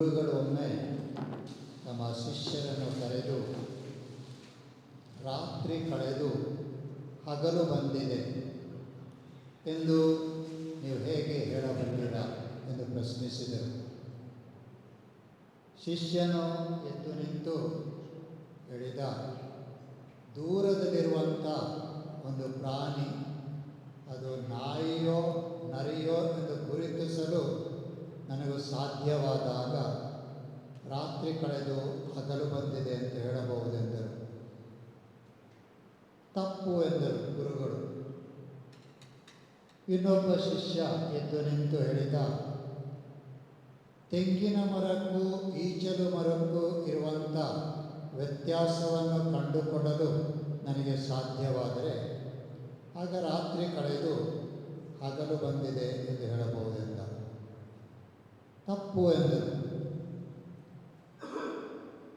ಗುರುಗಳು ನಮ್ಮ ಶಿಷ್ಯರನ್ನು ಕರೆದು ರಾತ್ರಿ ಕಳೆದು ಹಗಲು ಬಂದಿದೆ ಎಂದು ನೀವು ಹೇಗೆ ಹೇಳಬಲ್ಲೀರ ಎಂದು ಪ್ರಶ್ನಿಸಿದರು. ಶಿಷ್ಯನು ಎದ್ದು ನಿಂತು ಹೇಳಿದ ದೂರದಲ್ಲಿರುವಂಥ ಒಂದು ಪ್ರಾಣಿ ಅದು ನಾಯಿಯೋ ನರಿಯೋ ಎಂದು ಗುರುತಿಸಲು ನನಗೂ ಸಾಧ್ಯವಾದಾಗ ರಾತ್ರಿ ಕಳೆದು ಹಗಲು ಬಂದಿದೆ ಅಂತ ಹೇಳಬಹುದೆಂದರು ತಪ್ಪು ಎಂದರು ಗುರುಗಳು ಇನ್ನೊಬ್ಬ ಶಿಷ್ಯ ಎದ್ದು ನಿಂತು ಹೇಳಿದ, ತೆಂಗಿನ ಮರಕ್ಕೂ ಈಚಲು ಮರಕ್ಕೂ ಇರುವಂಥ ವ್ಯತ್ಯಾಸವನ್ನು ಕಂಡುಕೊಳ್ಳಲು ನನಗೆ ಸಾಧ್ಯವಾದರೆ ಆಗ ರಾತ್ರಿ ಕಳೆದು ಹಗಲು ಬಂದಿದೆ ಎಂದು ಹೇಳಬಹುದೆಂದ. ತಪ್ಪು ಎಂದರು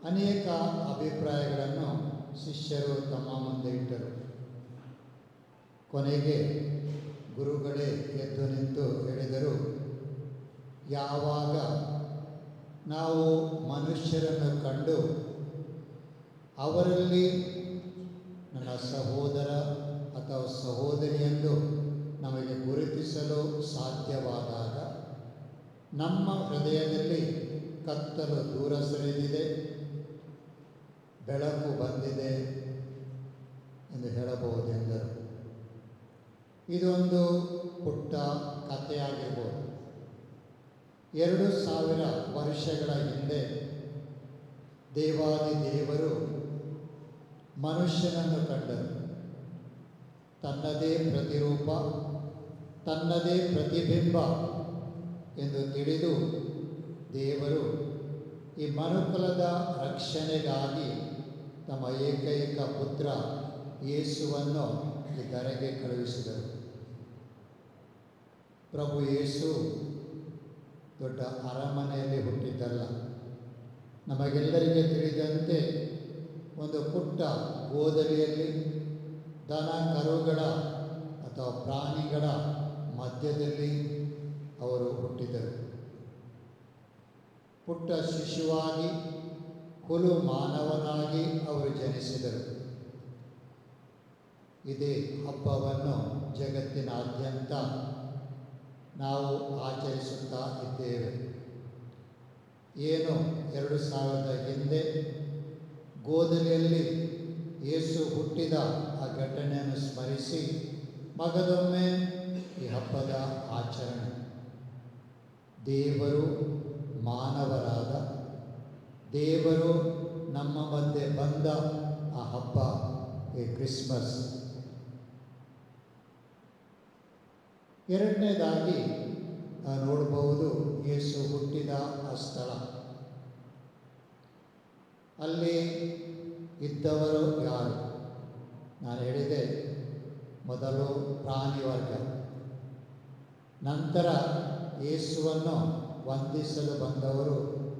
ಅನೇಕ ಅಭಿಪ್ರಾಯಗಳನ್ನು ಶಿಷ್ಯರು ತಮ್ಮ ಮುಂದೆ ಇಟ್ಟರು. ಕೊನೆಗೆ ಗುರುಗಳೇ ಎದ್ದು ನಿಂತು ಹೇಳಿದರು, ಯಾವಾಗ ನಾವು ಮನುಷ್ಯರನ್ನು ಕಂಡು ಅವರಲ್ಲಿ ನನ್ನ ಸಹೋದರ ಅಥವಾ ಸಹೋದರಿಯೆಂದು ನಮಗೆ ಗುರುತಿಸಲು ಸಾಧ್ಯವಾದಾಗ ನಮ್ಮ ಹೃದಯದಲ್ಲಿ ಕತ್ತಲು ದೂರ ಸರಿದಿದೆ, ಬೆಳಕು ಬಂದಿದೆ ಎಂದು ಹೇಳಬಹುದೆಂದರು. ಇದೊಂದು ಪುಟ್ಟ ಕಥೆಯಾಗಿರ್ಬೋದು. ಎರಡು ಸಾವಿರ ವರ್ಷಗಳ ಹಿಂದೆ ದೇವಾದಿ ದೇವರು ಮನುಷ್ಯನನ್ನು ಕಂಡರು. ತನ್ನದೇ ಪ್ರತಿರೂಪ, ತನ್ನದೇ ಪ್ರತಿಬಿಂಬ ಎಂದು ತಿಳಿದು ದೇವರು ಈ ಮನುಕುಲದ ರಕ್ಷಣೆಗಾಗಿ ತಮ್ಮ ಏಕೈಕ ಪುತ್ರ ಯೇಸುವನ್ನು ಈ ಧರೆಗೆ ಕಳುಹಿಸಿದರು. ಪ್ರಭು ಯೇಸು ದೊಡ್ಡ ಅರಮನೆಯಲ್ಲಿ ಹುಟ್ಟಿದ್ದಲ್ಲ. ನಮಗೆಲ್ಲರಿಗೆ ತಿಳಿದಂತೆ ಒಂದು ಪುಟ್ಟ ಗೋದಲಿಯಲ್ಲಿ ದನ ಕರುಗಳ ಅಥವಾ ಪ್ರಾಣಿಗಳ ಮಧ್ಯದಲ್ಲಿ ಅವರು ಹುಟ್ಟಿದರು. ಪುಟ್ಟ ಶಿಶುವಾಗಿ, ಕುಲು ಮಾನವನಾಗಿ ಅವರು ಜನಿಸಿದರು. ಇದೇ ಹಬ್ಬವನ್ನು ಜಗತ್ತಿನಾದ್ಯಂತ ನಾವು ಆಚರಿಸುತ್ತಾ ಇದ್ದೇವೆ. ಏನು ಎರಡು ಸಾವಿರದ ಹಿಂದೆ ಗೋದಲಿಯಲ್ಲಿ ಯೇಸು ಹುಟ್ಟಿದ ಆ ಘಟನೆಯನ್ನು ಸ್ಮರಿಸಿ ಮಗದೊಮ್ಮೆ ಈ ಹಬ್ಬದ ಆಚರಣೆ. ದೇವರು ಮಾನವರಾದ, ದೇವರು ನಮ್ಮ ಮಧ್ಯೆ ಬಂದ ಆ ಹಬ್ಬ, ಈ ಕ್ರಿಸ್ಮಸ್. ಎರಡನೇದಾಗಿ ನೋಡಬಹುದು ಯೇಸು ಹುಟ್ಟಿದ ಆ ಸ್ಥಳ. ಅಲ್ಲಿ ಇದ್ದವರು ಯಾರು? ನಾನು ಹೇಳಿದೆ ಮೊದಲು ಪ್ರಾಣಿ ವರ್ಗ. ನಂತರ ಯೇಸುವನ್ನು ವಂದಿಸಲು ಬಂದವರು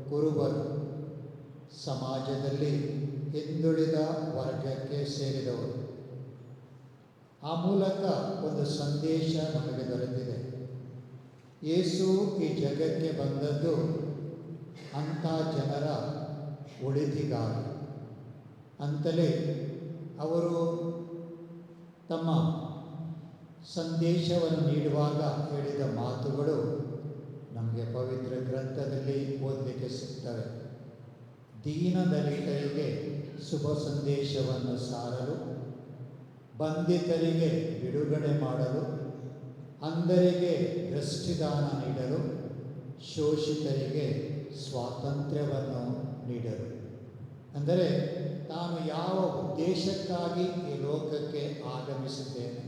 ಕುರುಬರು. ಸಮಾಜದಲ್ಲಿ ಹಿಂದುಳಿದ ವರ್ಗಕ್ಕೆ ಸೇರಿದವರು. ಆ ಮೂಲಕ ಒಂದು ಸಂದೇಶ ನಮಗೆ ದೊರೆತಿದೆ. ಯೇಸು ಈ ಜಗಕ್ಕೆ ಬಂದದ್ದು ಅಂಥ ಜನರ ಒಳಿತಿಗಾಗಿ. ಅಂತಲೇ ಅವರು ತಮ್ಮ ಸಂದೇಶವನ್ನು ನೀಡುವಾಗ ಹೇಳಿದ ಮಾತುಗಳು ನಮಗೆ ಪವಿತ್ರ ಗ್ರಂಥದಲ್ಲಿ ಓದಲಿಕ್ಕೆ ಸಿಗ್ತವೆ. ದೀನದಲಿತರಿಗೆ ಶುಭ ಸಂದೇಶವನ್ನು ಸಾರಲು ಬಂಧಿತರಿಗೆ ಬಿಡುಗಡೆ ಮಾಡಲು, ಅಂಧರಿಗೆ ದೃಷ್ಟಿದಾನ ನೀಡಲು, ಶೋಷಿತರಿಗೆ ಸ್ವಾತಂತ್ರ್ಯವನ್ನು ನೀಡಲು. ಅಂದರೆ ತಾನು ಯಾವ ಉದ್ದೇಶಕ್ಕಾಗಿ ಈ ಲೋಕಕ್ಕೆ ಆಗಮಿಸಿದ್ದೇನೆ,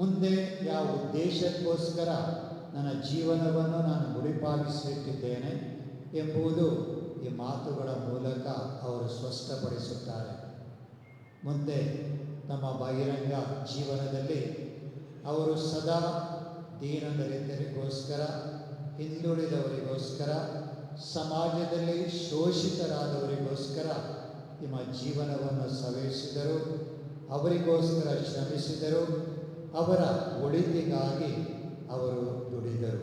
ಮುಂದೆ ಯಾವ ಉದ್ದೇಶಕ್ಕೋಸ್ಕರ ನನ್ನ ಜೀವನವನ್ನು ನಾನು ಮುಡಿಪಾಗಿಸಿಟ್ಟಿದ್ದೇನೆ ಎಂಬುದು ಈ ಮಾತುಗಳ ಮೂಲಕ ಅವರು ಸ್ಪಷ್ಟಪಡಿಸುತ್ತಾರೆ. ಮುಂದೆ ತಮ್ಮ ಬಹಿರಂಗ ಜೀವನದಲ್ಲಿ ಅವರು ಸದಾ ದೀನದಲಿತರಿಗೋಸ್ಕರ ಹಿಂದುಳಿದವರಿಗೋಸ್ಕರ, ಸಮಾಜದಲ್ಲಿ ಶೋಷಿತರಾದವರಿಗೋಸ್ಕರ ನಿಮ್ಮ ಜೀವನವನ್ನು ಸವೆಸಿದರು, ಅವರಿಗೋಸ್ಕರ ಶ್ರಮಿಸಿದರು, ಅವರ ಒಳಿತಿಗಾಗಿ ಅವರು ದುಡಿದರು.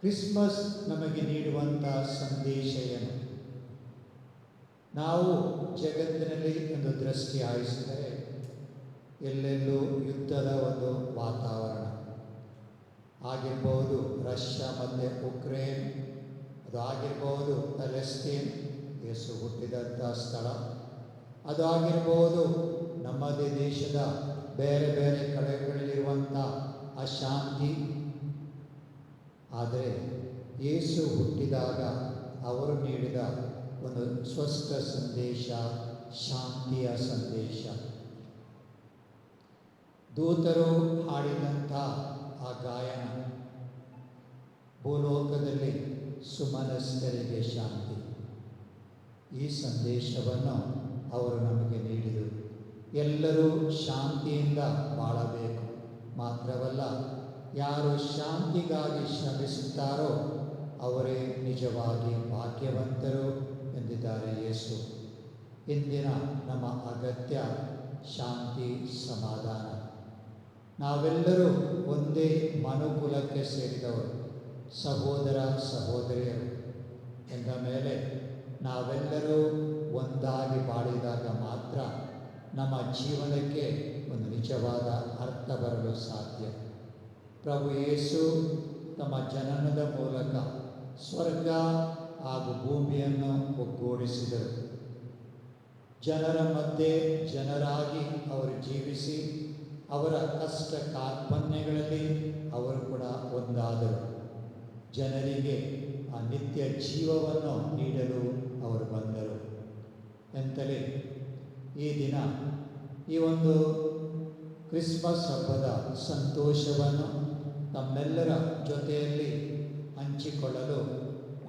ಕ್ರಿಸ್ಮಸ್ ನಮಗೆ ನೀಡುವಂಥ ಸಂದೇಶ ಏನು? ನಾವು ಜಗತ್ತಿನಲ್ಲಿ ಒಂದು ದೃಷ್ಟಿ ಆಯಿಸಿದರೆ ಎಲ್ಲೆಲ್ಲೂ ಯುದ್ಧದ ಒಂದು ವಾತಾವರಣ. ಆಗಿರ್ಬೋದು ರಷ್ಯಾ ಮತ್ತು ಉಕ್ರೇನ್, ಅದು ಆಗಿರ್ಬೋದು ಪ್ಯಾಲೆಸ್ತೀನ್ ಯೇಸು ಹುಟ್ಟಿದಂಥ ಸ್ಥಳ. ಅದು ಆಗಿರ್ಬೋದು ನಮ್ಮದೇ ದೇಶದ ಬೇರೆ ಬೇರೆ ಕಡೆಗಳಲ್ಲಿರುವಂಥ ಅಶಾಂತಿ. ಆದರೆ ಯೇಸು ಹುಟ್ಟಿದಾಗ ಅವರು ನೀಡಿದ ಒಂದು ಸ್ವಸ್ಥ ಸಂದೇಶ, ಶಾಂತಿಯ ಸಂದೇಶ. ದೂತರು ಹಾಡಿದಂಥ ಆ ಗಾಯನ ಭೂಲೋಕದಲ್ಲಿ ಸುಮನಸ್ಥರಿಗೆ ಶಾಂತಿ. ಈ ಸಂದೇಶವನ್ನು ಅವರು ನಮಗೆ ನೀಡಿದರು. ಎಲ್ಲರೂ ಶಾಂತಿಯಿಂದ ಬಾಳಬೇಕು. ಮಾತ್ರವಲ್ಲ, ಯಾರು ಶಾಂತಿಗಾಗಿ ಶ್ರಮಿಸುತ್ತಾರೋ ಅವರೇ ನಿಜವಾಗಿ ಭಾಗ್ಯವಂತರು. ಎಂದಿದ್ದಾರೆ ಯೇಸು. ಇಂದಿನ ನಮ್ಮ ಅಗತ್ಯ ಶಾಂತಿ ಸಮಾಧಾನ. ನಾವೆಲ್ಲರೂ ಒಂದೇ ಮನುಕುಲಕ್ಕೆ ಸೇರಿದವರು, ಸಹೋದರ ಸಹೋದರಿಯರು. ಎಂದ ಮೇಲೆ ನಾವೆಲ್ಲರೂ ಒಂದಾಗಿ ಬಾಳಿದಾಗ ಮಾತ್ರ ನಮ್ಮ ಜೀವನಕ್ಕೆ ಒಂದು ನಿಜವಾದ ಅರ್ಥ ಬರಲು ಸಾಧ್ಯ. ಪ್ರಭು ಯೇಸು ತಮ್ಮ ಜನನದ ಮೂಲಕ ಸ್ವರ್ಗ ಹಾಗೂ ಭೂಮಿಯನ್ನು ಒಗ್ಗೂಡಿಸಿದರು. ಜನರ ಮಧ್ಯೆ ಜನರಾಗಿ ಅವರು ಜೀವಿಸಿ, ಅವರ ಕಷ್ಟ ಕಾರ್ಪಣ್ಯಗಳಲ್ಲಿ ಅವರು ಕೂಡ ಒಂದಾದರು. ಜನರಿಗೆ ಆ ನಿತ್ಯ ಜೀವವನ್ನು ನೀಡಲು ಅವರು ಬಂದರು. ಎಂತಲೇ, ಈ ದಿನ ಈ ಒಂದು ಕ್ರಿಸ್ಮಸ್ ಹಬ್ಬದ ಸಂತೋಷವನ್ನು ತಮ್ಮೆಲ್ಲರ ಜೊತೆಯಲ್ಲಿ ಹಂಚಿಕೊಳ್ಳಲು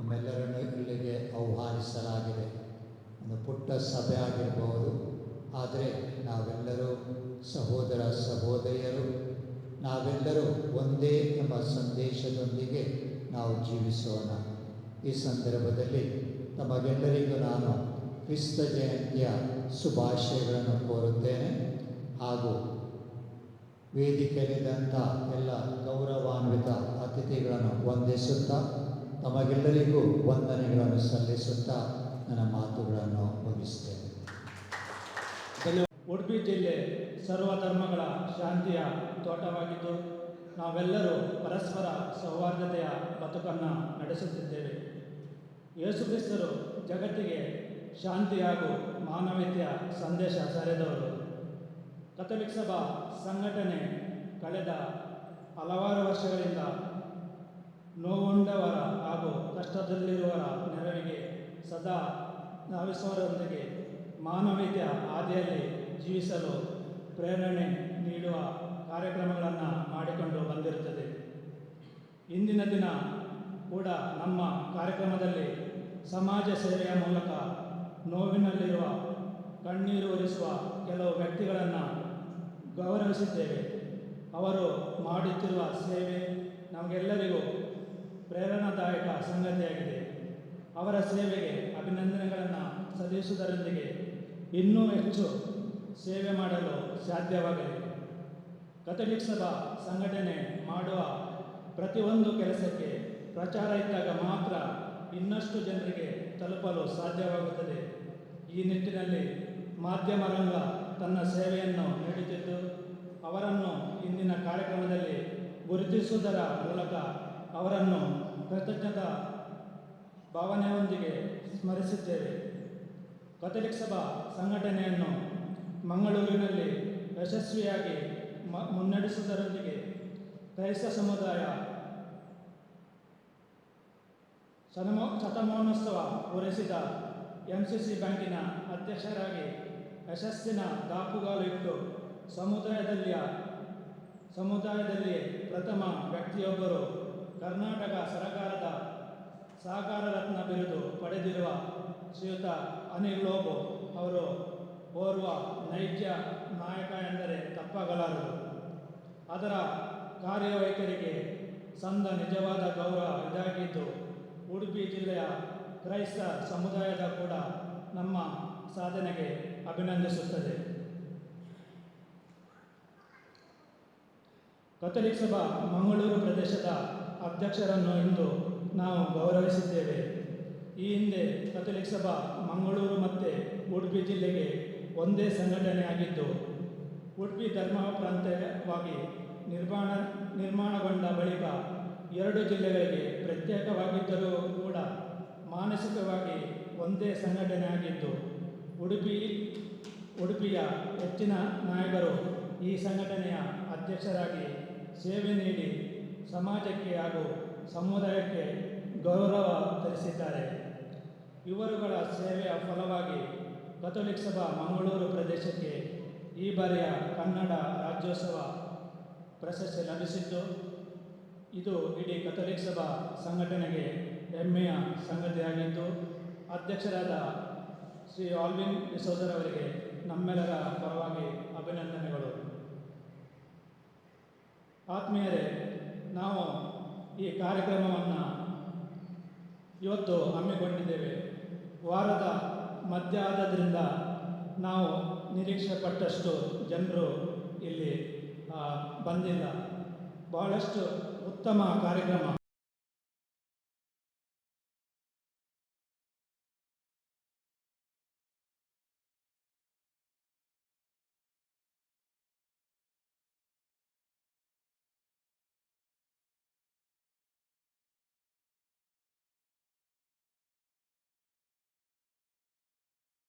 ನಮ್ಮೆಲ್ಲರನ್ನು ಇಲ್ಲಿಗೆ ಆಹ್ವಾನಿಸಲಾಗಿದೆ. ಒಂದು ಪುಟ್ಟ ಸಭೆ ಆಗಿರಬಹುದು ಆದರೆ ನಾವೆಲ್ಲರೂ ಸಹೋದರ ಸಹೋದರಿಯರು. ನಾವೆಲ್ಲರೂ ಒಂದೇ ಎಂಬ ಸಂದೇಶದೊಂದಿಗೆ ನಾವು ಜೀವಿಸೋಣ. ಈ ಸಂದರ್ಭದಲ್ಲಿ ತಮಗೆಲ್ಲರಿಗೂ ನಾನು ಕ್ರಿಸ್ತ ಜಯಂತಿಯ ಶುಭಾಶಯಗಳನ್ನು ಕೋರುತ್ತೇನೆ. ಹಾಗೂ ವೇದಿಕೆಯಲ್ಲಿದ್ದಂಥ ಎಲ್ಲ ಗೌರವಾನ್ವಿತ ಅತಿಥಿಗಳನ್ನು ವಂದಿಸುತ್ತಾ ತಮಗೆಲ್ಲರಿಗೂ ವಂದನೆಗಳನ್ನು ಸಲ್ಲಿಸುತ್ತಾ ನನ್ನ ಮಾತುಗಳನ್ನು ಮುಗಿಸ್ತೇನೆ. ಉಡುಪಿ ಜಿಲ್ಲೆ ಸರ್ವ ಧರ್ಮಗಳ ಶಾಂತಿಯ ತೋಟವಾಗಿದ್ದು, ನಾವೆಲ್ಲರೂ ಪರಸ್ಪರ ಸೌಹಾರ್ದತೆಯ ಬದುಕನ್ನು ನಡೆಸುತ್ತಿದ್ದೇವೆ. ಯೇಸುಕ್ರಿಸ್ತರು ಜಗತ್ತಿಗೆ ಶಾಂತಿ ಹಾಗೂ ಮಾನವೀಯತೆಯ ಸಂದೇಶ ಸಾರಿದವರು. ಕಥಲಿಕ್ ಸಭಾ ಸಂಘಟನೆ ಕಳೆದ ಹಲವಾರು ವರ್ಷಗಳಿಂದ ಹಾಗೂ ಕಷ್ಟದಲ್ಲಿರುವವರ ನೆರವಿಗೆ ಸದಾ ನಾವಿಸುವರೊಂದಿಗೆ ಮಾನವೀಯತೆಯ ಹಾದಿಯಲ್ಲಿ ಜೀವಿಸಲು ಪ್ರೇರಣೆ ನೀಡುವ ಕಾರ್ಯಕ್ರಮಗಳನ್ನು ಮಾಡಿಕೊಂಡು ಬಂದಿರುತ್ತದೆ. ಇಂದಿನ ದಿನ ಕೂಡ ನಮ್ಮ ಕಾರ್ಯಕ್ರಮದಲ್ಲಿ ಸಮಾಜ ಸೇವೆಯ ಮೂಲಕ ನೋವಿನಲ್ಲಿರುವ, ಕಣ್ಣೀರು ಒರಿಸುವ ಕೆಲವು ವ್ಯಕ್ತಿಗಳನ್ನು ಗೌರವಿಸಿದ್ದೇವೆ. ಅವರು ಮಾಡುತ್ತಿರುವ ಸೇವೆ ನಮಗೆಲ್ಲರಿಗೂ ಪ್ರೇರಣಾದಾಯಕ ಸಂಗತಿಯಾಗಿದೆ. ಅವರ ಸೇವೆಗೆ, ಅಭಿನಂದನೆಗಳನ್ನು ಸಲ್ಲಿಸುವುದರೊಂದಿಗೆ ಇನ್ನೂ ಹೆಚ್ಚು ಸೇವೆ ಮಾಡಲು ಸಾಧ್ಯವಾಗಲಿ ಕಥೋಲಿಕ್ ಸಭಾ ಸಂಘಟನೆ ಮಾಡುವ ಪ್ರತಿಯೊಂದು ಕೆಲಸಕ್ಕೆ ಪ್ರಚಾರ ಇದ್ದಾಗ ಮಾತ್ರ ಇನ್ನಷ್ಟು ಜನರಿಗೆ ತಲುಪಲು ಸಾಧ್ಯವಾಗುತ್ತದೆ. ಈ ನಿಟ್ಟಿನಲ್ಲಿ ಮಾಧ್ಯಮ ರಂಗ ತನ್ನ ಸೇವೆಯನ್ನು ನೀಡುತ್ತಿದ್ದು, ಅವರನ್ನು ಇಂದಿನ ಕಾರ್ಯಕ್ರಮದಲ್ಲಿ ಗುರುತಿಸುವುದರ ಮೂಲಕ ಅವರನ್ನು ಕೃತಜ್ಞತಾ ಭಾವನೆಯೊಂದಿಗೆ ಸ್ಮರಿಸಿದ್ದೇವೆ. ಕಥೋಲಿಕ್ ಸಭಾ ಸಂಘಟನೆಯನ್ನು ಮಂಗಳೂರಿನಲ್ಲಿ ಯಶಸ್ವಿಯಾಗಿ ಮ ಮುನ್ನಡೆಸುವುದರೊಂದಿಗೆ ಕ್ರೈಸ್ತ ಸಮುದಾಯ ಸತಮೋ ಶತಮಾನೋತ್ಸವ ಪೂರೈಸಿದ ಎಂ ಸಿ ಸಿ ಬ್ಯಾಂಕಿನ ಅಧ್ಯಕ್ಷರಾಗಿ ಯಶಸ್ಸಿನ ದಾಪುಗಾಲು ಇಟ್ಟು ಸಮುದಾಯದಲ್ಲಿಯ ಸಮುದಾಯದಲ್ಲಿ ಪ್ರಥಮ ವ್ಯಕ್ತಿಯೊಬ್ಬರು ಕರ್ನಾಟಕ ಸರಕಾರದ ಸಹಕಾರ ರತ್ನ ಬಿರುದು ಪಡೆದಿರುವ ಶ್ರೀಯುತ ಅನಿಲ್ ಲೋಬೋ ಅವರು ಓರ್ವ ನೈಜ ನಾಯಕ ಎಂದರೆ ತಪ್ಪಾಗಲಾರದು. ಅದರ ಕಾರ್ಯವೈಖರಿಗೆ ಸಂದ ನಿಜವಾದ ಗೌರವ ಇದಾಗಿದ್ದು, ಉಡುಪಿ ಜಿಲ್ಲೆಯ ಕ್ರೈಸ್ತ ಸಮುದಾಯದ ಕೂಡ ನಮ್ಮ ಸಾಧನೆಗೆ ಅಭಿನಂದಿಸುತ್ತದೆ. ಕಥೋಲಿಕ್ ಸಭಾ ಮಂಗಳೂರು ಪ್ರದೇಶದ ಅಧ್ಯಕ್ಷರನ್ನು ಇಂದು ನಾವು ಗೌರವಿಸಿದ್ದೇವೆ. ಈ ಹಿಂದೆ ಕಥೋಲಿಕ್ ಸಭಾ ಮಂಗಳೂರು ಮತ್ತು ಉಡುಪಿ ಜಿಲ್ಲೆಗೆ ಒಂದೇ ಸಂಘಟನೆಯಾಗಿದ್ದು, ಉಡುಪಿ ಧರ್ಮ ಪ್ರಾಂತ್ಯವಾಗಿ ನಿರ್ಮಾಣ, ನಿರ್ಮಾಣಗೊಂಡ ಬಳಿಕ ಎರಡು ಜಿಲ್ಲೆಗಳಿಗೆ ಪ್ರತ್ಯೇಕವಾಗಿದ್ದರೂ ಕೂಡ ಮಾನಸಿಕವಾಗಿ ಒಂದೇ ಸಂಘಟನೆಯಾಗಿದ್ದು, ಉಡುಪಿ, ಉಡುಪಿಯ ಹೆಚ್ಚಿನ ನಾಯಕರು ಈ ಸಂಘಟನೆಯ ಅಧ್ಯಕ್ಷರಾಗಿ ಸೇವೆ ನೀಡಿ ಸಮಾಜಕ್ಕೆ ಹಾಗೂ ಸಮುದಾಯಕ್ಕೆ ಗೌರವ ತರಿಸಿದ್ದಾರೆ. ಇವರುಗಳ ಸೇವೆಯ ಫಲವಾಗಿ ಕಥೋಲಿಕ್ ಸಭಾ ಮಂಗಳೂರು ಪ್ರದೇಶಕ್ಕೆ ಈ ಬಾರಿಯ ಕನ್ನಡ ರಾಜ್ಯೋತ್ಸವ ಪ್ರಶಸ್ತಿ ಲಭಿಸಿದ್ದು ಇದು ಇಡೀ ಕಥೋಲಿಕ್ ಸಭಾ ಸಂಘಟನೆಗೆ ಹೆಮ್ಮೆಯ ಸಂಗತಿಯಾಗಿದ್ದು ಅಧ್ಯಕ್ಷರಾದ ಶ್ರೀ ಆಲ್ವಿನ್ ಡಿಸೋಜರ್ ಅವರಿಗೆ ನಮ್ಮೆಲ್ಲರ ಪರವಾಗಿ ಅಭಿನಂದನೆಗಳು. ಆತ್ಮೀಯರೇ ನಾವು ಈ ಕಾರ್ಯಕ್ರಮವನ್ನು ಇವತ್ತು ಹಮ್ಮಿಕೊಂಡಿದ್ದೇವೆ. ವಾರದ ಮಧ್ಯ ಆದದ್ರಿಂದ ನಾವು ನಿರೀಕ್ಷೆ ಪಟ್ಟಷ್ಟು ಜನರು ಇಲ್ಲಿ ಬಂದಿಲ್ಲ. ಬಹಳಷ್ಟು ಉತ್ತಮ ಕಾರ್ಯಕ್ರಮ.